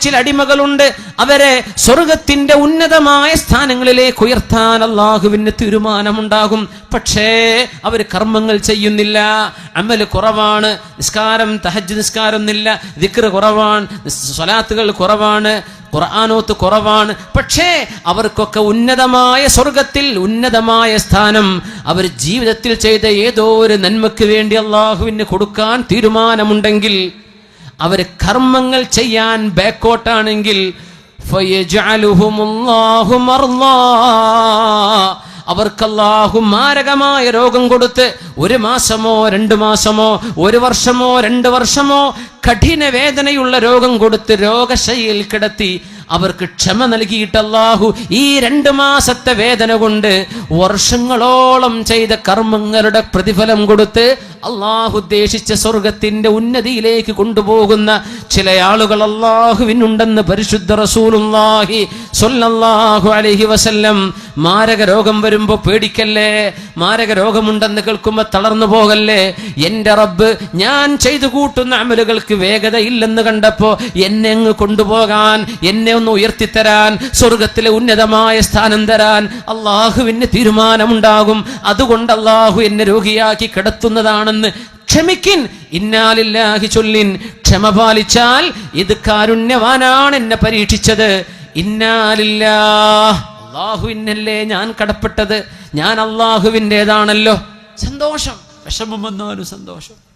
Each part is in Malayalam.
ചില അടിമകളുണ്ട്. അവരെ സ്വർഗത്തിന്റെ ഉന്നതമായ സ്ഥാനങ്ങളിലേക്ക് ഉയർത്താൻ അള്ളാഹുവിന് തീരുമാനമുണ്ടാകും. പക്ഷേ അവർ കർമ്മങ്ങൾ ചെയ്യുന്നില്ല. അമൽ കുറവാണ്. നിസ്കാരം തഹജ് നിസ്കാരം എന്നില്ല ദിക്ർ കുറവാണ്. സ്വലാത്തുകൾ കുറവാണ്. ഖുർആാനോത്ത് കുറവാണ്. പക്ഷേ അവർക്കൊക്കെ ഉന്നതമായ സ്വർഗത്തിൽ ഉന്നതമായ സ്ഥാനം അവർ ജീവിതത്തിൽ ചെയ്ത ഏതോ ഒരു നന്മയ്ക്ക് വേണ്ടി അള്ളാഹുവിന് കൊടുക്കാൻ തീരുമാനമുണ്ടെങ്കിൽ അവർ കർമ്മങ്ങൾ ചെയ്യാൻ ബാക്കോട്ടാണെങ്കിൽ അവർക്കല്ലാഹു മാരകമായ രോഗം കൊടുത്ത് ഒരു മാസമോ രണ്ടു മാസമോ ഒരു വർഷമോ രണ്ട് വർഷമോ കഠിന വേദനയുള്ള രോഗം കൊടുത്ത് രോഗശൈലിയിൽ കിടത്തി അവർക്ക് ക്ഷമ നൽകിയിട്ട് അല്ലാഹു ഈ രണ്ട് മാസത്തെ വേദന കൊണ്ട് വർഷങ്ങളോളം ചെയ്ത കർമ്മങ്ങളുടെ പ്രതിഫലം കൊടുത്ത് അള്ളാഹു ഉദ്ദേശിച്ച സ്വർഗത്തിന്റെ ഉന്നതിയിലേക്ക് കൊണ്ടുപോകുന്ന ചില ആളുകൾ അള്ളാഹുവിനുണ്ടെന്ന് പരിശുദ്ധ റസൂലുല്ലാഹി സ്വല്ലല്ലാഹു അലഹി വസല്ലം മാരക രോഗം വരുമ്പോ പേടിക്കല്ലേ? മാരക രോഗമുണ്ടെന്ന് കേൾക്കുമ്പോ തളർന്നു പോകല്ലേ? എന്റെ റബ്ബ് ഞാൻ ചെയ്തു കൂട്ടുന്ന അമലുകൾക്ക് വേഗതയില്ലെന്ന് കണ്ടപ്പോ എന്നെ അങ്ങ് കൊണ്ടുപോകാൻ എന്നെ ഒന്ന് ഉയർത്തിത്തരാൻ സ്വർഗത്തിലെ ഉന്നതമായ സ്ഥാനം തരാൻ അള്ളാഹുവിന് തീരുമാനമുണ്ടാകും. അതുകൊണ്ട് അള്ളാഹു എന്നെ രോഗിയാക്കി കിടത്തുന്നതാണെന്ന് ക്ഷമിക്കിൻ. ഇന്നാലില്ലാഹി ചൊല്ലിൻ. ക്ഷമ പാലിച്ചാൽ ഇത് കാരുണ്യവാനാണ് എന്നെ പരീക്ഷിച്ചത്. ഇന്നാലില്ലാ അള്ളാഹുവിനല്ലേ ഞാൻ കടപ്പെട്ടത്. ഞാൻ അള്ളാഹുവിന്റെതാണല്ലോ. സന്തോഷം. വിഷമം വന്നാലും സന്തോഷം.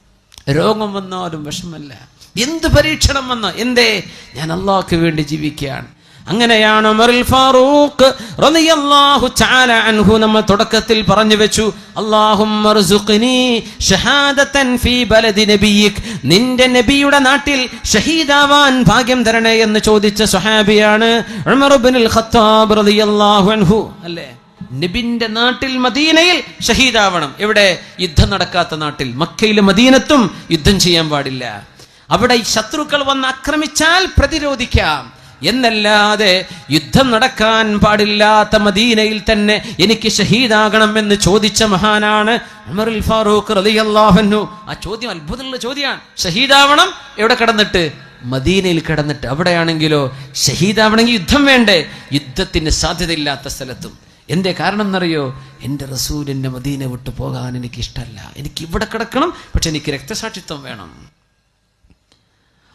രോഗം വന്നാലും വിഷമല്ല എന്ത് പരീക്ഷണം വന്ന? എന്തേ? ഞാൻ അള്ളാഹ്ക്ക് വേണ്ടി ജീവിക്കുകയാണ്. അങ്ങനെയാണ് ഫാറൂഖ് റളിയല്ലാഹു തആല അൻഹു നമ്മൾ തുടക്കത്തിൽ പറഞ്ഞു വെച്ചു. അല്ലാഹുമ്മ ർസുഖ്നി ഷഹാദതൻ ഫീ ബലദി നബിയിക്. നിന്റെ നബിയുടെ നാട്ടിൽ ഷഹീദാവാൻ ഭാഗ്യം തരണേ എന്ന് ചോദിച്ച സ്വഹാബിയാണ് ഉമർ ഇബ്നുൽ ഖത്താബ് റളിയല്ലാഹു അൻഹു. അല്ലേ? നബിന്റെ നാട്ടിൽ മദീനയിൽ ഷഹീദാവണം. എവിടെ? യുദ്ധം നടക്കാത്ത നാട്ടിൽ. മക്കയിലും മദീനത്തും യുദ്ധം ചെയ്യാൻ പാടില്ല. അവിടെ ഈ ശത്രുക്കൾ വന്ന് ആക്രമിച്ചാൽ പ്രതിരോധിക്കാം. എന്നല്ലാതെ യുദ്ധം നടക്കാൻ പാടില്ലാത്ത മദീനയിൽ തന്നെ എനിക്ക് ഷഹീദാകണം എന്ന് ചോദിച്ച മഹാനാണ് ഉമറുൽ ഫാറൂഖ് റളിയല്ലാഹു ആ ചോദ്യം അത്ഭുതമുള്ള ചോദ്യമാണ്. ഷഹീദാവണം എവിടെ കിടന്നിട്ട്? മദീനയിൽ കിടന്നിട്ട്. അവിടെയാണെങ്കിലോ ഷഹീദാവണമെങ്കിൽ യുദ്ധം വേണ്ടേ? യുദ്ധത്തിന് സാധ്യതയില്ലാത്ത സ്ഥലത്തും. എന്റെ കാരണം എന്നറിയോ? എന്റെ റസൂലിന്റെ മദീന വിട്ടു പോകാൻ എനിക്ക് ഇഷ്ടമല്ല എനിക്ക് ഇവിടെ കിടക്കണം പക്ഷെ എനിക്ക് രക്തസാക്ഷിത്വം വേണം.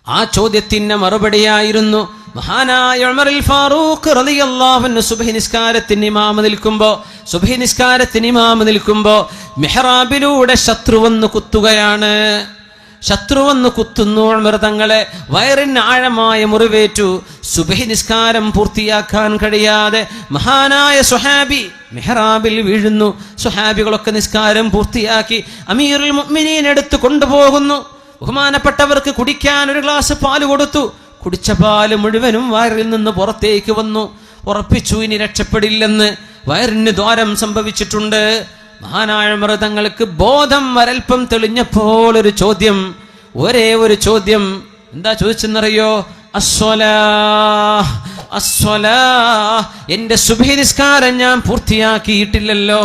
ആ ചോദ്യത്തിന് മറുപടിയായിരുന്നു. മഹാനായ ഉമറിൽ ഫാറൂഖ് റളിയല്ലാഹു സുബ്ഹി നിസ്കാരത്തിന് ഇമാമ നിൽക്കുമ്പോൾ സുബ്ഹി നിസ്കാരത്തിന് ഇമാമ നിൽക്കുമ്പോൾ മെഹ്റാബിലൂടെ ശത്രു വന്ന് കുത്തുകയാണ്. ശത്രു വന്ന് കുത്തുന്നു ഉമർ തങ്ങളെ. വയറിന് ആഴമായ മുറിവേറ്റു. സുബഹി നിസ്കാരം പൂർത്തിയാക്കാൻ കഴിയാതെ മഹാനായ സുഹാബി മെഹ്റാബിൽ വീഴുന്നു. സുഹാബികളൊക്കെ നിസ്കാരം പൂർത്തിയാക്കി അമീറുൽ മുഅ്മിനീൻ എടുത്ത് കൊണ്ടുപോകുന്നു. ബഹുമാനപ്പെട്ടവർക്ക് കുടിക്കാൻ ഒരു ഗ്ലാസ് പാൽ കൊടുത്തു. കുടിച്ച പാൽ മുഴുവനും വയറിൽ നിന്ന് പുറത്തേക്ക് വന്നു. ഉറപ്പിച്ചു ഇനി രക്ഷപ്പെടില്ലെന്ന് വയറിന് ദ്വാരം സംഭവിച്ചിട്ടുണ്ട്. മഹാനായ മൃതങ്ങൾക്ക് ബോധം വരൽപ്പം തെളിഞ്ഞപ്പോൾ ഒരു ചോദ്യം ഒരേ ഒരു ചോദ്യം. എന്താ ചോദിച്ചെന്നറിയോ? അസ്വലാ അസ്വലാ എന്റെ സുബഹി നിസ്കാരം ഞാൻ പൂർത്തിയാക്കിയിട്ടില്ലല്ലോ.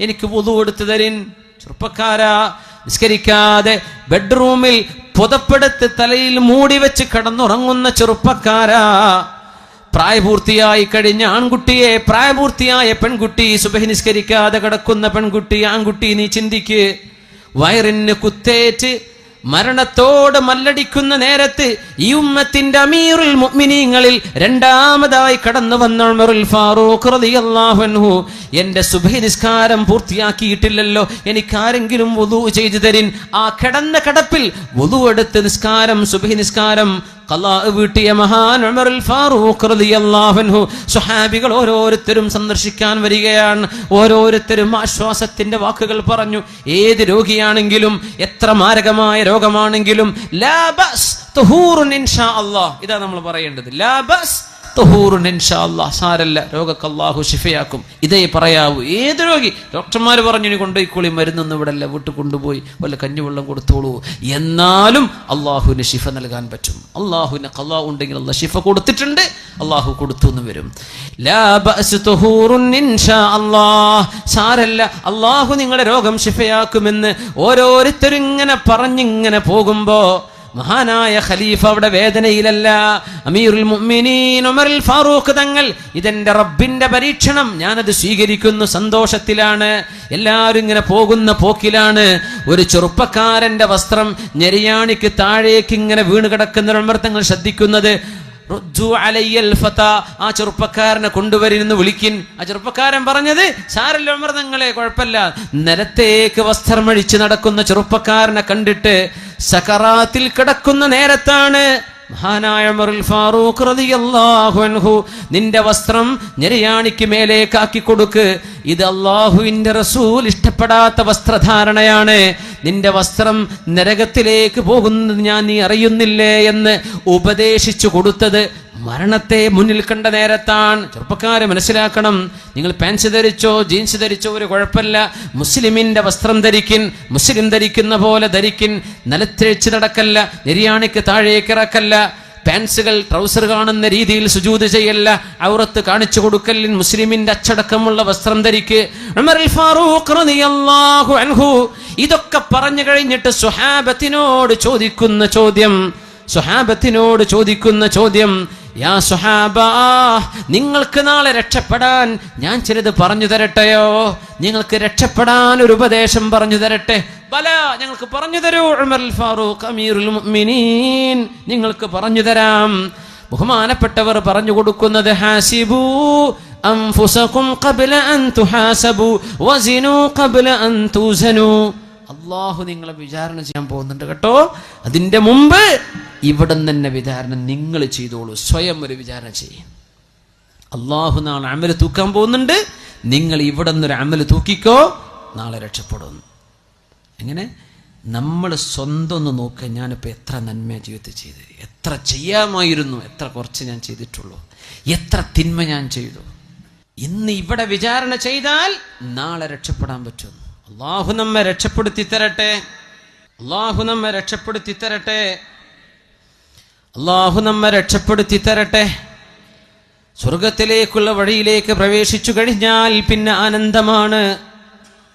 എനിക്ക് വുതു കൊടുത്തു തരിൻ. ചെറുപ്പക്കാരാ നിസ്കരിക്കാതെ ബെഡ്റൂമിൽ പുതപ്പെടുത്ത് തലയിൽ മൂടി വെച്ച് കിടന്നുറങ്ങുന്ന ചെറുപ്പക്കാരാ. പ്രായപൂർത്തിയായി കഴിഞ്ഞ ആൺകുട്ടിയെ പ്രായപൂർത്തിയായ പെൺകുട്ടി സുബഹി നിസ്കരിക്കാതെ കിടക്കുന്ന പെൺകുട്ടി ആൺകുട്ടി നീ ചിന്തിക്ക്. വയറിന് കുത്തേറ്റ് മരണത്തോട് മല്ലടിക്കുന്ന നേരത്ത് ഈ ഉമ്മത്തിന്റെ അമീറുൽ മുഅ്മിനീങ്ങളിൽ രണ്ടാമതായി കടന്നു വന്ന ഫാറൂഖ് റളിയല്ലാഹു അൻഹു. എന്റെ സുബഹി നിസ്കാരം പൂർത്തിയാക്കിയിട്ടില്ലല്ലോ. എനിക്ക് ആരെങ്കിലും വുദു ചെയ്തു തരിൻ. ആ കിടന്ന കടപ്പിൽ വുദു എടുത്ത് നിസ്കാരം സുബഹി നിസ്കാരം വീട്ടിയ മഹാൻ ഫാറൂഖ് റളിയല്ലാഹു സ്വഹാബികൾ ഓരോരുത്തരും സന്ദർശിക്കാൻ വരികയാണ്. ഓരോരുത്തരും ആശ്വാസത്തിന്റെ വാക്കുകൾ പറഞ്ഞു. ഏത് രോഗിയാണെങ്കിലും എത്ര മാരകമായ രോഗമാണെങ്കിലും ലാബസ് ഇതാ നമ്മൾ പറയേണ്ടത്. ലാ സാരല്ല രോഗക്ക് അല്ലാഹു ശിഫയാക്കും. ഇതേ പറയാവൂ. ഏത് രോഗി? ഡോക്ടർമാർ പറഞ്ഞു ഇനി കൊണ്ടുപോയിക്കോളി മരുന്നൊന്നും ഇവിടെ അല്ല വീട്ടിൽ കൊണ്ടുപോയി വല്ല കഞ്ഞിവെള്ളം കൊടുത്തോളൂ. എന്നാലും അള്ളാഹുവിന് ഷിഫ നൽകാൻ പറ്റും. അള്ളാഹുവിന് കള്ളാഹു ഉണ്ടെങ്കിൽ അള്ളാഹ് ഷിഫ കൊടുത്തിട്ടുണ്ട് അള്ളാഹു കൊടുത്തു എന്ന് വരും സാരല്ല അള്ളാഹു നിങ്ങളുടെ രോഗം ശിഫയാക്കുമെന്ന് ഓരോരുത്തരും ഇങ്ങനെ പറഞ്ഞിങ്ങനെ പോകുമ്പോ മഹാനായ ഖലീഫ അവിടെ വേദനയിലല്ല. അമീറുൽ ഉമറുൽ ഫാറൂഖ് തങ്ങൾ ഇതെന്റെ റബ്ബിന്റെ പരീക്ഷണം. ഞാനത് സ്വീകരിക്കുന്നു സന്തോഷത്തിലാണ്. എല്ലാവരും ഇങ്ങനെ പോകുന്ന പോക്കിലാണ്. ഒരു ചെറുപ്പക്കാരന്റെ വസ്ത്രം ഞെരിയാണിക്ക് താഴേക്ക് ഇങ്ങനെ വീണ് കിടക്കുന്ന ഉമർ തങ്ങൾ ശ്രദ്ധിക്കുന്നത്. ആ ചെറുപ്പക്കാരനെ കൊണ്ടുവരുന്നു വിളിക്കിൻ. ആ ചെറുപ്പക്കാരൻ പറഞ്ഞത് സാരല്ല ഉമർ തങ്ങളെ കുഴപ്പമില്ല. നിലത്തേക്ക് വസ്ത്രമഴിച്ച് നടക്കുന്ന ചെറുപ്പക്കാരനെ കണ്ടിട്ട് സകറാത്തിൽ കിടക്കുന്ന നേരത്താണ് മഹാനായ ഫാറൂഖ് റളിയല്ലാഹു നിന്റെ വസ്ത്രം ഞെരിയാണിക്ക് മേലേക്കാക്കി കൊടുക്ക്. ഇത് അള്ളാഹുവിന്റെ റസൂൽ ഇഷ്ടപ്പെടാത്ത വസ്ത്രധാരണയാണ്. നിന്റെ വസ്ത്രം നരകത്തിലേക്ക് പോകുന്നത് ഞാൻ നീ അറിയുന്നില്ലേ എന്ന് ഉപദേശിച്ചു കൊടുത്തത് മരണത്തെ മുന്നിൽ കണ്ട നേരത്താണ്. ചെറുപ്പക്കാരെ മനസ്സിലാക്കണം. നിങ്ങൾ പാൻസ് ധരിച്ചോ ജീൻസ് ധരിച്ചോ ഒരു കുഴപ്പമില്ല. മുസ്ലിമിന്റെ വസ്ത്രം ധരിക്കിൻ മുസ്ലിം ധരിക്കുന്ന പോലെ ധരിക്കിൻ. നിലത്തേച്ച് നടക്കല്ല നിര്യാണിക്ക് താഴേക്ക് ഇറക്കല്ല. പാൻസുകൾ ട്രൗസർ കാണുന്ന രീതിയിൽ സുജൂത് ചെയ്യല്ല. ഔറത്ത് കാണിച്ചു കൊടുക്കലിൻ മുസ്ലിമിന്റെ അച്ചടക്കമുള്ള വസ്ത്രം ധരിക്ക്. ഇതൊക്കെ പറഞ്ഞു കഴിഞ്ഞിട്ട് സുഹാബത്തിനോട് ചോദിക്കുന്ന ചോദ്യം സുഹാബത്തിനോട് ചോദിക്കുന്ന ചോദ്യം യാ സുഹാബ നിങ്ങൾക്ക് നാളെ രക്ഷപ്പെടാൻ ഞാൻ ചിലത് പറഞ്ഞു തരട്ടെയോ? നിങ്ങൾക്ക് രക്ഷപ്പെടാൻ ഒരു ഉപദേശം പറഞ്ഞു തരട്ടെ? ബല ഞങ്ങൾക്ക് പറഞ്ഞു തരൂ ഉമർ ഫാറൂഖ് അമീറുൽ മുഅ്മിനീൻ. നിങ്ങൾക്ക് പറഞ്ഞു തരാം. ബഹുമാനപ്പെട്ടവർ പറഞ്ഞു കൊടുക്കുന്നത് ഹാസിബു അൻഫുസകും ഖബ്ല അൻ തുഹാസബു വസിനു ഖബ്ല അൻ തുസനു. അള്ളാഹു നിങ്ങളെ വിചാരണ ചെയ്യാൻ പോകുന്നുണ്ട് കേട്ടോ. അതിന്റെ മുമ്പ് ഇവിടെ തന്നെ വിചാരണ നിങ്ങൾ ചെയ്തോളൂ. സ്വയം ഒരു വിചാരണ ചെയ്യും. അള്ളാഹു നാളെ അമൽ തൂക്കാൻ പോകുന്നുണ്ട്. നിങ്ങൾ ഇവിടെ നിന്നൊരു അമൽ തൂക്കിക്കോ നാളെ രക്ഷപ്പെടും. എങ്ങനെ? നമ്മൾ സ്വന്തം ഒന്ന് നോക്കുക ഞാനിപ്പോൾ എത്ര നന്മ ജീവിതത്തിൽ ചെയ്ത് എത്ര ചെയ്യാമായിരുന്നു എത്ര കുറച്ച് ഞാൻ ചെയ്തിട്ടുള്ളൂ. എത്ര തിന്മ ഞാൻ ചെയ്തു. ഇന്ന് ഇവിടെ വിചാരണ ചെയ്താൽ നാളെ രക്ഷപ്പെടാൻ പറ്റും. അള്ളാഹു നമ്മെ രക്ഷപ്പെടുത്തി തരട്ടെ. അള്ളാഹു നമ്മെ രക്ഷപ്പെടുത്തി തരട്ടെ. അള്ളാഹു നമ്മെ രക്ഷപ്പെടുത്തി തരട്ടെ. സ്വർഗത്തിലേക്കുള്ള വഴിയിലേക്ക് പ്രവേശിച്ചു കഴിഞ്ഞാൽ പിന്നെ ആനന്ദമാണ്.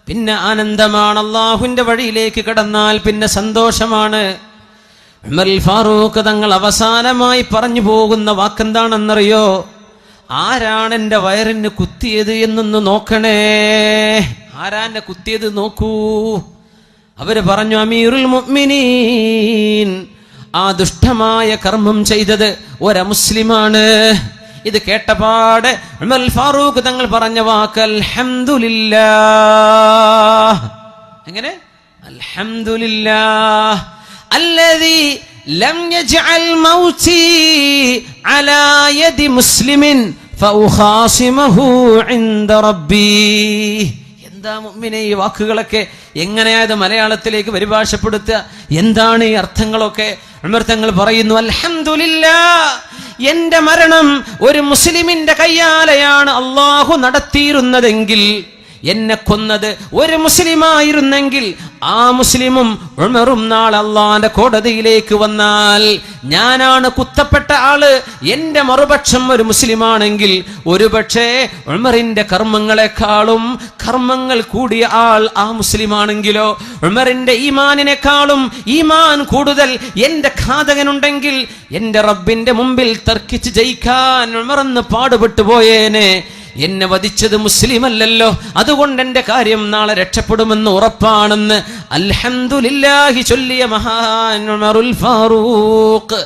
പിന്നെ ആനന്ദമാണ്. അള്ളാഹുവിന്റെ വഴിയിലേക്ക് കടന്നാൽ പിന്നെ സന്തോഷമാണ്. ഉമർ ഫാറൂഖ് തങ്ങൾ അവസാനമായി പറഞ്ഞു പോകുന്ന വാക്കെന്താണെന്നറിയോ? ആരാണ് എന്റെ വയറിന് കുത്തിയത് എന്നൊന്ന് നോക്കണേ. ആരാന്റെ കുത്തിയത് നോക്കൂ. അവർ പറഞ്ഞു അമീറുൽ മുഅ്മിനീൻ ആ ദുഷ്ടമായ കർമ്മം ചെയ്തത് ഒരമുസ്ലിമാണ്. ഇത് കേട്ടപാട് ഫാറൂഖ് തങ്ങൾ പറഞ്ഞ വാക്ക് അൽഹംദുലില്ല എങ്ങനെ? അൽഹംദുലില്ല അല്ലതി ലം യജ്അൽ മൗതി അലാ യദി മുസ്ലിമിൻ ഫഉഖാസിമഹു ഇൻദ റബ്ബീ. എന്താ മുമ്മിനെ ഈ വാക്കുകളൊക്കെ എങ്ങനെയായത് മലയാളത്തിലേക്ക് പരിഭാഷപ്പെടുത്തുക? എന്താണ് ഈ അർത്ഥങ്ങളൊക്കെ? അമൃതങ്ങൾ പറയുന്നു അൽഹംദുലില്ലാ എന്റെ മരണം ഒരു മുസ്ലിമിന്റെ കയ്യാലയാണ് അള്ളാഹു നടത്തിയിരുന്നതെങ്കിൽ എന്നെ കൊന്നത് ഒരു മുസ്ലിമായിരുന്നെങ്കിൽ ആ മുസ്ലിമും ഉമറും നാൾ അള്ളാന്റെ കോടതിയിലേക്ക് വന്നാൽ ഞാനാണ് കുത്തപ്പെട്ട ആൾ. എന്റെ മറുപക്ഷം ഒരു മുസ്ലിമാണെങ്കിൽ ഒരുപക്ഷെ ഉമറിന്റെ കർമ്മങ്ങളെക്കാളും കർമ്മങ്ങൾ കൂടിയ ആൾ ആ മുസ്ലിമാണെങ്കിലോ? ഉമറിന്റെ ഈമാനിനെക്കാളും ഈമാൻ കൂടുതൽ എന്റെ ഘാതകനുണ്ടെങ്കിൽ എന്റെ റബ്ബിന്റെ മുമ്പിൽ തർക്കിച്ച് ജയിക്കാൻ ഉമറന്ന് പാടുപെട്ടു പോയേനെ എന്നെ വധിച്ചത് മുസ്ലിം അല്ലല്ലോ അതുകൊണ്ട് എന്റെ കാര്യം നാളെ രക്ഷപ്പെടുമെന്ന് ഉറപ്പാണെന്ന് അൽഹന്ദുലില്ലാഹി ചൊല്ലിയ മഹാൻ ഫാറൂഖ്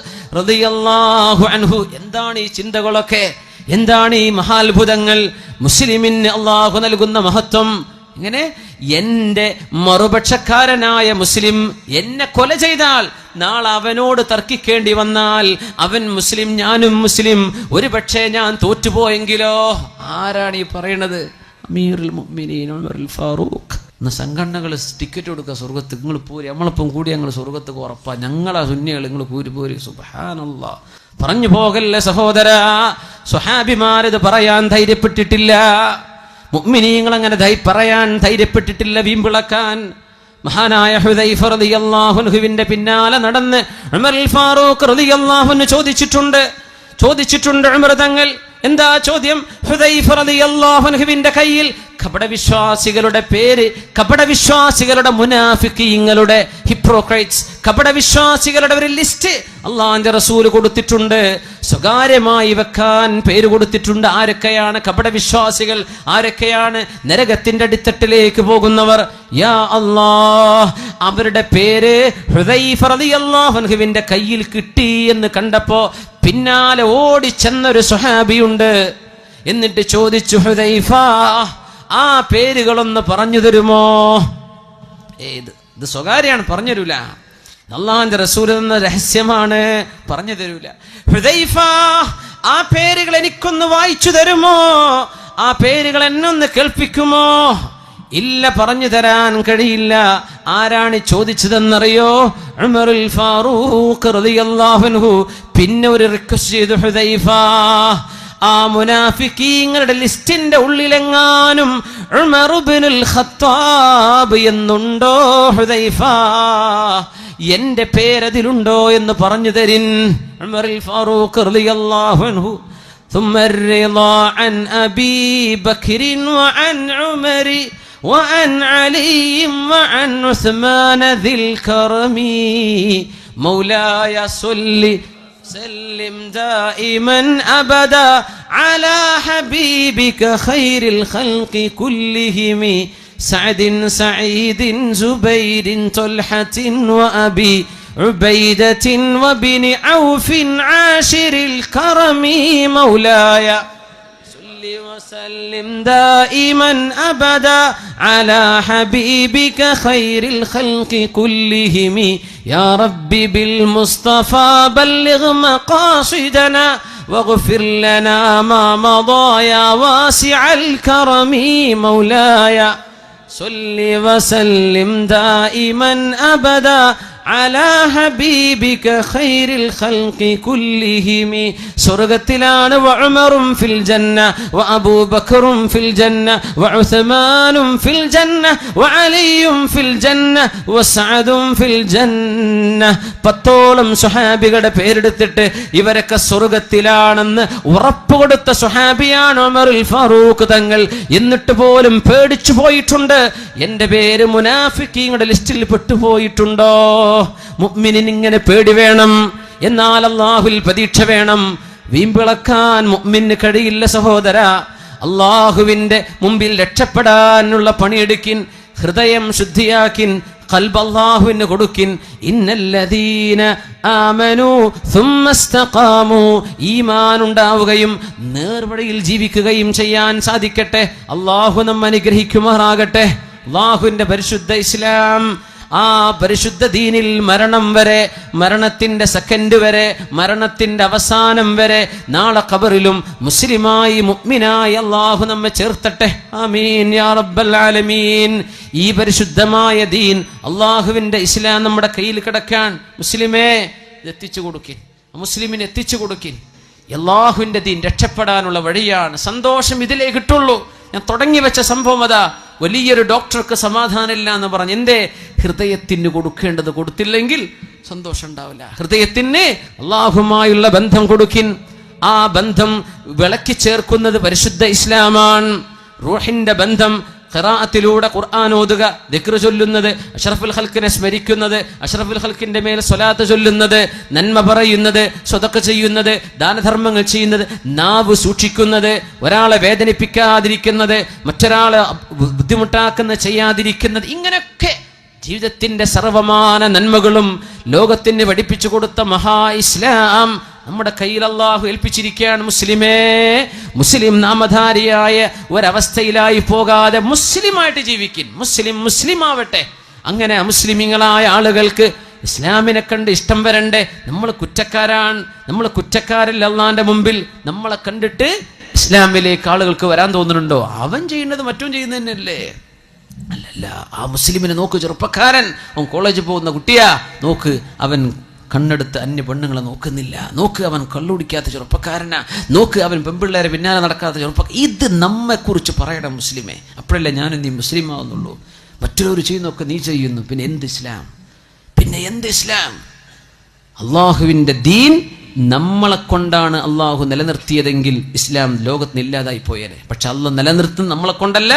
അൻഹു. എന്താണ് ഈ ചിന്തകളൊക്കെ? എന്താണ് ഈ മഹാത്ഭുതങ്ങൾ? മുസ്ലിമിന് അള്ളാഹു നൽകുന്ന മഹത്വം? ഇങ്ങനെ എന്റെ മറുപക്ഷക്കാരനായ മുസ്ലിം എന്നെ കൊല ചെയ്താൽ നാളെ അവനോട് തർക്കിക്കേണ്ടി വന്നാൽ അവൻ മുസ്ലിം ഞാനും മുസ്ലിം. ഒരു പക്ഷേ ഞാൻ തോറ്റുപോയെങ്കിലോ? ആരാണ് ഈ പറയണത്? അമീറുൽ ഫാറൂഖ്. സംഘടനകൾ ടിക്കറ്റ് കൊടുക്കുക സ്വർഗത്ത്. നിങ്ങൾ പോരി. നമ്മളിപ്പം കൂടി ഞങ്ങൾ സ്വർഗത്ത് ഉറപ്പാ. ഞങ്ങളാ സുന്നികൾ നിങ്ങൾ പോരി പോരി. സുബാനല്ല പറഞ്ഞു പോകല്ലേ സഹോദര. സുഹാബിമാരത് പറയാൻ ധൈര്യപ്പെട്ടിട്ടില്ല. മുഅ്മിനീങ്ങൾ അങ്ങനെ പറയാൻ ധൈര്യപ്പെട്ടിട്ടില്ല വീമ്പിളക്കാൻ. മഹാനായ ഹുദൈഫ റളിയല്ലാഹുവിന്റെ പിന്നാലെ നടന്ന് ഉമർ ഫാറൂഖ് റളിയല്ലാഹുവിന് ചോദിച്ചിട്ടുണ്ട്. ചോദിച്ചിട്ടുണ്ട് ഉമർ തങ്ങൾ എന്താ ചോദ്യം? ഹുദൈഫ റളിയല്ലാഹുവിന്റെ കയ്യിൽ കപടവിശ്വാസികളുടെ പേര് കപടവിശ്വാസികളുടെ മുനാഫിക്കീങ്ങളുടെ ഹിപ്രോക്രൈറ്റ്സ് കപടവിശ്വാസികളുടെ ഒരു ലിസ്റ്റ് അള്ളാന്റെ റസൂൽ കൊടുത്തിട്ടുണ്ട്. സ്വകാര്യമായി വെക്കാൻ പേര് കൊടുത്തിട്ടുണ്ട്. ആരൊക്കെയാണ് കപടവിശ്വാസികൾ? ആരൊക്കെയാണ് നരകത്തിന്റെ അടിത്തട്ടിലേക്ക് പോകുന്നവർ? യാ അല്ലാ അവരുടെ പേര് അൻഹുവിന്റെ കയ്യിൽ കിട്ടി എന്ന് കണ്ടപ്പോ പിന്നാലെ ഓടിച്ചെന്നൊരു സുഹാബിയുണ്ട് എന്നിട്ട് ചോദിച്ചു ഹുദൈഫ ആ പേരുകളൊന്ന് പറഞ്ഞു തരുമോ? ഏത് ഇത് സ്വകാര്യാണ് പറഞ്ഞു തരൂല അള്ളാന്റെ റസൂൽ എന്ന രഹസ്യമാണ് പറഞ്ഞു തരൂല. ഹുദൈഫ ആ പേരുകൾ എനിക്കൊന്ന് വായിച്ചു തരുമോ? ആ പേരുകൾ എന്നൊന്ന് കേൾപ്പിക്കുമോ? ഇല്ല പറഞ്ഞു തരാൻ കഴിയില്ല. ആരാണ് ചോദിച്ചതെന്നറിയോ? ഉമറുൽ ഫാറൂഖ് പിന്നെ ഒരു റിക്വസ്റ്റ് ചെയ്തു ഹുദൈഫ ആ മുനാഫിക്കീങ്ങളുടെ ലിസ്റ്റിന്റെ ഉള്ളിലെങ്ങാനും എന്നുണ്ടോ ഹുദൈഫ? എന്റെ പേരതിലുണ്ടോ എന്ന് പറഞ്ഞു തരിൻ ഉമറുൽ ഫാറൂഖ് റളിയല്ലാഹു അൻഹു ثم الرضا عن أبي بكر وعن عمر وعن علي وعن عثمان ذي الكرم مولاي صل سلم دائما أبدا على حبيبك خير الخلق كلهم سعد سعيد زبير طلحة وأبي عبيدة وبن عوف عاشر الكرم مولاي. صل وسلم دائما أبدا على حبيبك خير الخلق كلهم. يا رب بالمصطفى بلغ مقاصدنا واغفر لنا ما مضى يا واسع الكرم مولاي. صل وسلم دائما أبدا. സ്വർഗത്തിലാണ് വഅമറും ഫിൽ ജന്ന വ അബൂബക്കറും ഫിൽ ജന്ന ഉസ്മാനും ഫിൽ ജന്ന അലിയും ഫിൽ ജന്ന വ സഅദും ഫിൽ ജന്ന. പത്തോളം സുഹാബികളുടെ പേരെടുത്തിട്ട് ഇവരൊക്കെ സ്വർഗത്തിലാണെന്ന് ഉറപ്പ് കൊടുത്ത സുഹാബിയാണ് ഫാറൂഖ് തങ്ങൾ. എന്നിട്ട് പോലും പേടിച്ചു പോയിട്ടുണ്ട്. എന്റെ പേര് മുനാഫിക്കിങ്ങളുടെ ലിസ്റ്റിൽ പെട്ടുപോയിട്ടുണ്ടോ? മുഅ്മിനിന് ഇങ്ങനെ പേടി വേണം. എന്നാൽ അള്ളാഹുൽ പ്രതീക്ഷ വേണം. വീമ്പിളക്കാൻ മുഗ്മിന് കഴിയില്ല സഹോദര. അള്ളാഹുവിന്റെ മുമ്പിൽ രക്ഷപ്പെടാനുള്ള പണിയെടുക്കിൻ ഹൃദയം ശുദ്ധിയാക്കിൻ അല്ലാഹുവിന് കൊടുക്കിൻ. ഇന്നല്ലദീന ആമനു സുമ്മ ഇസ്തഖാമു ഈമാൻ ഉണ്ടാവുകയും നേർവഴിയിൽ ജീവിക്കുകയും ചെയ്യാൻ സാധിക്കട്ടെ. അള്ളാഹു നമ്മ അനുഗ്രഹിക്കുമാറാകട്ടെ. അള്ളാഹുവിന്റെ പരിശുദ്ധ ഇസ്ലാം. ആ പരിശുദ്ധ ദീനിൽ മരണം വരെ മരണത്തിന്റെ സെക്കൻഡ് വരെ മരണത്തിന്റെ അവസാനം വരെ നാളെ ഖബറിലും മുസ്ലിമായി മുഗ്മിനായി അള്ളാഹു നമ്മെ ചേർത്തട്ടെ. ആമീൻ യാ റബ്ബൽ ആലമീൻ. ഈ പരിശുദ്ധമായ ദീൻ അള്ളാഹുവിന്റെ ഇസ്ലാം നമ്മുടെ കയ്യിൽ കിടക്കാൻ മുസ്ലിമേ എത്തിച്ചു കൊടുക്കിൻ. മുസ്ലിമിന് എത്തിച്ചു കൊടുക്കിൻ. അള്ളാഹുവിന്റെ ദീൻ രക്ഷപ്പെടാനുള്ള വഴിയാണ്. സന്തോഷം ഇതിലേ കിട്ടുള്ളൂ. ഞാൻ തുടങ്ങി വെച്ച സംഭവം അതാ. വലിയൊരു ഡോക്ടർക്ക് സമാധാനമില്ല എന്ന് പറഞ്ഞ് എന്തേ ഹൃദയത്തിന് കൊടുക്കേണ്ടത് കൊടുത്തില്ലെങ്കിൽ സന്തോഷം ഉണ്ടാവില്ല. ഹൃദയത്തിന് അള്ളാഹുമായുള്ള ബന്ധം കൊടുക്കിൻ. ആ ബന്ധം വിളക്കി ചേർക്കുന്നത് പരിശുദ്ധ ഇസ്ലാമാണ്. റൂഹിന്റെ ബന്ധം ഖിറാഅത്തിലൂടെ ഖുർആൻ ഓതുക ദിക്ർ ചൊല്ലുന്നത് അഷറഫുൽ ഹൽക്കിനെ സ്മരിക്കുന്നത് അഷറഫുൽ ഹൽക്കിന്റെ മേൽ സ്വലാത്ത് ചൊല്ലുന്നത് നന്മ പറയുന്നത് സ്വതക്ക ചെയ്യുന്നത് ദാനധർമ്മങ്ങൾ ചെയ്യുന്നത് നാവ് സൂക്ഷിക്കുന്നത് ഒരാളെ വേദനിപ്പിക്കാതിരിക്കുന്നത് മറ്റൊരാളെ ബുദ്ധിമുട്ടാക്കുന്ന ചെയ്യാതിരിക്കുന്നത്. ഇങ്ങനെയൊക്കെ ജീവിതത്തിന്റെ സർവമാന നന്മകളും ലോകത്തിന് പഠിപ്പിച്ചു കൊടുത്ത മഹാ ഇസ്ലാം നമ്മുടെ കയ്യിൽ അള്ളാഹു ഏൽപ്പിച്ചിരിക്കുകയാണ്. മുസ്ലിമേ മുസ്ലിം നാമധാരിയായ ഒരവസ്ഥയിലായി പോകാതെ മുസ്ലിമായിട്ട് ജീവിക്കിൻ. മുസ്ലിം മുസ്ലിം ആവട്ടെ അങ്ങനെ അമുസ്ലിമികളായ ആളുകൾക്ക് ഇസ്ലാമിനെ കണ്ട് ഇഷ്ടം വരണ്ടേ? നമ്മൾ കുറ്റക്കാരാണ്. നമ്മൾ കുറ്റക്കാരല്ല അള്ളാന്റെ മുമ്പിൽ നമ്മളെ കണ്ടിട്ട് ഇസ്ലാമിലേക്ക് ആളുകൾക്ക് വരാൻ തോന്നുന്നുണ്ടോ? അവൻ ചെയ്യുന്നത് മറ്റും ചെയ്യുന്നതന്നെയല്ലേ? അല്ലല്ല ആ മുസ്ലിമിനെ നോക്ക് ചെറുപ്പക്കാരൻ. അവൻ കോളേജിൽ പോകുന്ന കുട്ടിയാ. നോക്ക് അവൻ കണ്ണെടുത്ത് അന്യ പെണ്ണുങ്ങളെ നോക്കുന്നില്ല. നോക്ക് അവൻ കള്ളുടിക്കാത്ത ചെറുപ്പക്കാരനാ. നോക്ക് അവൻ പെമ്പിള്ളേരെ പിന്നാലെ നടക്കാത്ത ചെറുപ്പ ഇത് നമ്മെക്കുറിച്ച് പറയണം മുസ്ലിമേ. അപ്പോഴല്ലേ ഞാനും നീ മുസ്ലിം ആവുന്നുള്ളൂ. മറ്റുള്ളവർ ചെയ്യുന്നൊക്കെ നീ ചെയ്യുന്നു. പിന്നെ എന്ത് ഇസ്ലാം? പിന്നെ എന്ത് ഇസ്ലാം? അള്ളാഹുവിന്റെ ദീൻ നമ്മളെ കൊണ്ടാണ് അള്ളാഹു നിലനിർത്തിയതെങ്കിൽ ഇസ്ലാം ലോകത്തിന് ഇല്ലാതായി പോയേനെ. പക്ഷെ അല്ല നിലനിർത്തുന്നത് നമ്മളെ കൊണ്ടല്ല.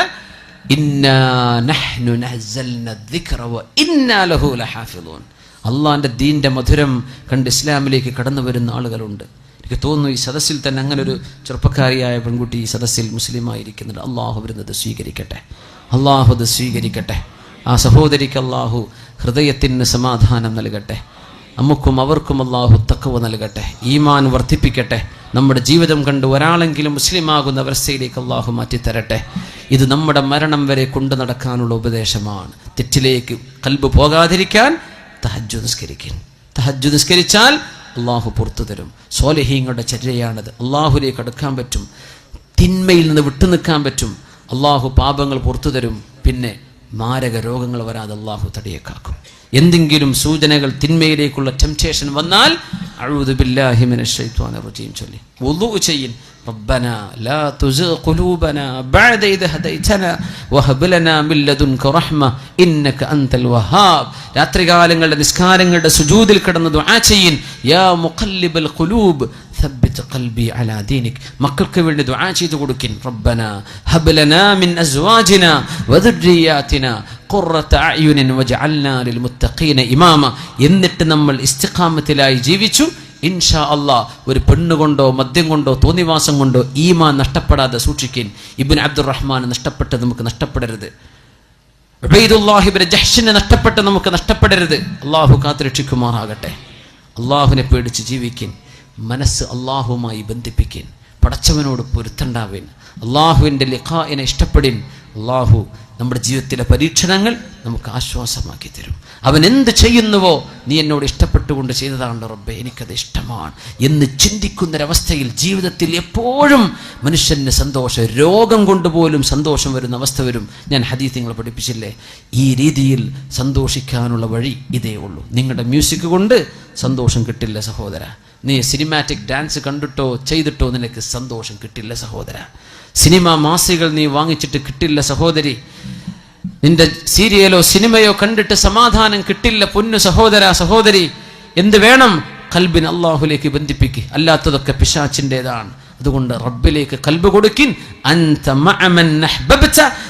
അള്ളാന്റെ ദീന്റെ മധുരം കണ്ട് ഇസ്ലാമിലേക്ക് കടന്നു വരുന്ന ആളുകളുണ്ട്. എനിക്ക് തോന്നുന്നു ഈ സദസ്സിൽ തന്നെ അങ്ങനെ ഒരു ചെറുപ്പക്കാരിയായ പെൺകുട്ടി ഈ സദസ്സിൽ മുസ്ലിമായിരിക്കുന്നുണ്ട്. അള്ളാഹു വരുന്നത് സ്വീകരിക്കട്ടെ. അള്ളാഹു അത് സ്വീകരിക്കട്ടെ. ആ സഹോദരിക്ക് അള്ളാഹു ഹൃദയത്തിന് സമാധാനം നൽകട്ടെ. നമുക്കും അവർക്കും അള്ളാഹു തക്കവ് നൽകട്ടെ ഈമാൻ വർദ്ധിപ്പിക്കട്ടെ നമ്മുടെ ജീവിതം കണ്ട് ഒരാളെങ്കിലും മുസ്ലിമാകുന്ന അവസ്ഥയിലേക്ക് അള്ളാഹു മാറ്റിത്തരട്ടെ. ഇത് നമ്മുടെ മരണം വരെ കൊണ്ടു നടക്കാനുള്ള ഉപദേശമാണ്. തെറ്റിലേക്ക് കൽബ് പോകാതിരിക്കാൻ തഹജ്ജു നിസ്കരിക്കും തഹജ്ജു നിസ്കരിച്ചാൽ അള്ളാഹു പുറത്തു തരും. സോലഹീങ്ങളുടെ ചര്യയാണത്. അള്ളാഹുലേക്ക് അടുക്കാൻ പറ്റും. തിന്മയിൽ നിന്ന് വിട്ടു നിൽക്കാൻ പറ്റും. അള്ളാഹു പാപങ്ങൾ പുറത്തു തരും. പിന്നെ മാരക രോഗങ്ങൾ വരാതെ അള്ളാഹു തടിയേക്കാക്കും എന്തെങ്കിലും സൂചനകൾ തിന്മയിലേക്കുള്ള ടെംപ്റ്റേഷൻ വന്നാൽ അഊദു ബില്ലാഹി മിനശ് ശൈത്വാനിർ റജീം ചൊല്ലി വുളൂ ചെയ്യിൻ ربنا لا تزغ قلوبنا بعد إذ هديتنا وهب لنا من لدنك رحمة إنك أنت الوهاب രാത്രികാലങ്ങളുടെ നിസ്കാരങ്ങളുടെ സുജൂദിൽ കിടന്ന് ദുആ ചെയ്യിൻ യാ മുഖല്ലിബൽ ഖുലൂബ് സബ്ബിത് ഖൽബി അലാ ദീനിക് മക്കൾക്ക് വേണ്ടി ദുആ ചെയ്തു കൊടുക്കിൻ. റബ്ബന ഹബ് ലനാ മിൻ അസ്വാജിന വദുർരിയാതിന ഖുർറത അയുനിൻ വജഅൽനാ ലിൽ മുത്തഖീന ഇമാമ. എന്നിട്ട് നമ്മൾ ഇസ്തിഖാമത്തിലായി ജീവിച്ചു. ഇൻഷാ അള്ളാ ഒരു പെണ്ണുകൊണ്ടോ മദ്യം കൊണ്ടോ തോന്നിവാസം കൊണ്ടോ ഈമാൻ നഷ്ടപ്പെടാതെ സൂക്ഷിക്കാൻ. ഇബിൻ അബ്ദുറഹ്മാൻ നഷ്ടപ്പെട്ട നമുക്ക് നഷ്ടപ്പെടരുത്. ഉബൈദുല്ലാഹിബിന് ജഹ്ഷിനെ നഷ്ടപ്പെട്ട നമുക്ക് നഷ്ടപ്പെടരുത്. അള്ളാഹു കാത്തുരക്ഷിക്കുമാറാകട്ടെ. അള്ളാഹുവിനെ പേടിച്ച് ജീവിക്കും മനസ്സ് അള്ളാഹുവുമായി ബന്ധിപ്പിക്കാൻ പടച്ചവനോട് പൊരുത്തണ്ടാവേൻ അള്ളാഹുവിന്റെ ലിഖായിനെ ഇഷ്ടപ്പെടിൻ അള്ളാഹു നമ്മുടെ ജീവിതത്തിലെ പരീക്ഷണങ്ങൾ നമുക്ക് ആശ്വാസമാക്കി തരും. അവൻ എന്ത് ചെയ്യുന്നുവോ നീ എന്നോട് ഇഷ്ടപ്പെട്ടുകൊണ്ട് ചെയ്തതാണ് റബ്ബെ എനിക്കത് ഇഷ്ടമാണ് എന്ന് ചിന്തിക്കുന്നൊരവസ്ഥയിൽ ജീവിതത്തിൽ എപ്പോഴും മനുഷ്യന് സന്തോഷം രോഗം കൊണ്ടുപോലും സന്തോഷം വരുന്ന അവസ്ഥ വരും. ഞാൻ ഹദീസ് നിങ്ങളെ പഠിപ്പിച്ചില്ലേ? ഈ രീതിയിൽ സന്തോഷിക്കാനുള്ള വഴി ഇതേ ഉള്ളൂ. നിങ്ങളുടെ മ്യൂസിക് കൊണ്ട് സന്തോഷം കിട്ടില്ല സഹോദര. നീ സിനിമാറ്റിക് ഡാൻസ് കണ്ടിട്ടോ ചെയ്തിട്ടോ നിനക്ക് സന്തോഷം കിട്ടില്ല സഹോദര. സിനിമ മാസികൾ നീ വാങ്ങിച്ചിട്ട് കിട്ടില്ല സഹോദരി. നിന്റെ സീരിയലോ സിനിമയോ കണ്ടിട്ട് സമാധാനം കിട്ടില്ല പൊന്നു സഹോദര സഹോദരി. എന്ത് വേണം? കൽബിൻ അള്ളാഹുലേക്ക് ബന്ധിപ്പിക്കുക അല്ലാത്തതൊക്കെ പിശാച്ചിന്റെതാണ്. അതുകൊണ്ട് റബ്ബിലേക്ക് കൽബ് കൊടുക്കിൻ.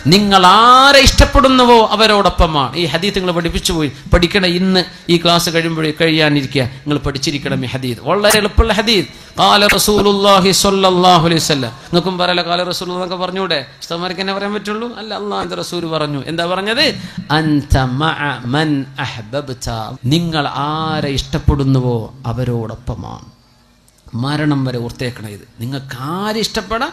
നിങ്ങൾ ആരെ ഇഷ്ടപ്പെടുന്നുവോ അവരോടൊപ്പമാണ്. ഈ ഹദീത്ത് നിങ്ങൾ പഠിപ്പിച്ചു പോയി. പഠിക്കണം ഇന്ന് ഈ ക്ലാസ് കഴിയുമ്പോഴേ കഴിയാനിരിക്കുക. നിങ്ങൾ പഠിച്ചിരിക്കണം ഈ ഹദീത്ത്. വളരെ എളുപ്പമുള്ള ഹദീത്ത്. കാല റസൂലുള്ളാഹി സ്വല്ലല്ലാഹു അലൈഹി വസല്ലം. നിങ്ങൾക്കും പറയല കാല റസൂൽ എന്നൊക്കെ പറഞ്ഞൂടെ? ഉസ്താദ്മാർക്ക് എന്നെ പറയാൻ പറ്റുള്ളൂ? അല്ല അള്ളാഹിന്റെ റസൂൽ പറഞ്ഞു. എന്താ പറഞ്ഞത്? അൻത മഅ മൻ അഹ്ബബ്ത. നിങ്ങൾ ആരെ ഇഷ്ടപ്പെടുന്നുവോ അവരോടൊപ്പമാണ്. മരണം വരെ ഓർത്തേക്കണം ഇത്. നിങ്ങൾക്ക് ആരിഷ്ടപ്പെടാം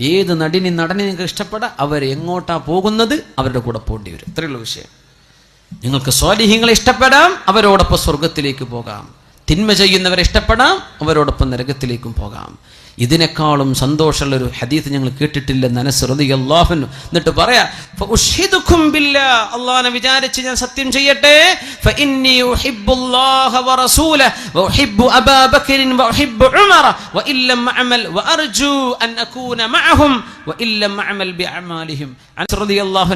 ഏത് നടിനി നടനെ നിങ്ങൾക്ക് ഇഷ്ടപ്പെടാം? അവർ എങ്ങോട്ടാ പോകുന്നത്? അവരുടെ കൂടെ പോകേണ്ടി വരും. ഇത്രയുള്ള വിഷയം. നിങ്ങൾക്ക് സ്വാലിഹ്യങ്ങളെ ഇഷ്ടപ്പെടാം അവരോടൊപ്പം സ്വർഗത്തിലേക്ക് പോകാം. തിന്മ ചെയ്യുന്നവരെ ഇഷ്ടപ്പെടാം അവരോടൊപ്പം നരകത്തിലേക്കും പോകാം. ഇതിനേക്കാളും സന്തോഷമുള്ള ഒരു ഹദീത്ത് ഞങ്ങൾ കേട്ടിട്ടില്ലെന്ന് അനസ്രതി അള്ളാഹുനു എന്നിട്ട് പറയാ അള്ളാഹനെ വിചാരിച്ച് ഞാൻ സത്യം ചെയ്യട്ടെ?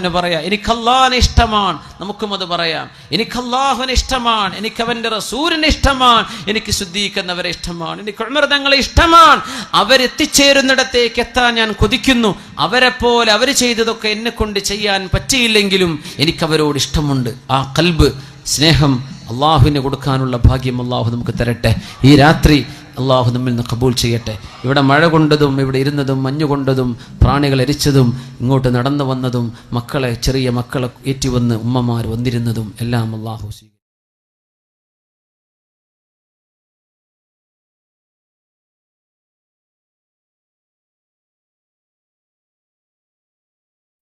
പറയാ ഇഷ്ടമാണ്. നമുക്കും അത് പറയാം എനിക്ക് ഇഷ്ടമാണ്. എനിക്ക് അവന്റെ റസൂലിനെ ഇഷ്ടമാണ്. എനിക്ക് ശുദ്ധീകരിക്കുന്നവരെ ഇഷ്ടമാണ്. എനിക്ക് ഉമർ തങ്ങളെ ഇഷ്ടമാണ്. അവരെത്തിച്ചേരുന്നിടത്തേക്ക് എത്താൻ ഞാൻ കൊതിക്കുന്നു. അവരെ പോലെ അവർ ചെയ്തതൊക്കെ എന്നെ കൊണ്ട് ചെയ്യാൻ പറ്റിയില്ലെങ്കിലും എനിക്ക് അവരോട് ഇഷ്ടമുണ്ട്. ആ കൽബ് സ്നേഹം അള്ളാഹുവിന് കൊടുക്കാനുള്ള ഭാഗ്യം അള്ളാഹു നമുക്ക് തരട്ടെ. ഈ രാത്രി അള്ളാഹു നമ്മിൽ നിന്ന് കബൂൽ ചെയ്യട്ടെ. ഇവിടെ മഴ കൊണ്ടതും ഇവിടെ ഇരുന്നതും മഞ്ഞു കൊണ്ടതും പ്രാണികൾ എരിച്ചതും ഇങ്ങോട്ട് നടന്നു വന്നതും മക്കളെ ചെറിയ മക്കളെ ഏറ്റുവന്ന് ഉമ്മമാർ വന്നിരുന്നതും എല്ലാം അള്ളാഹു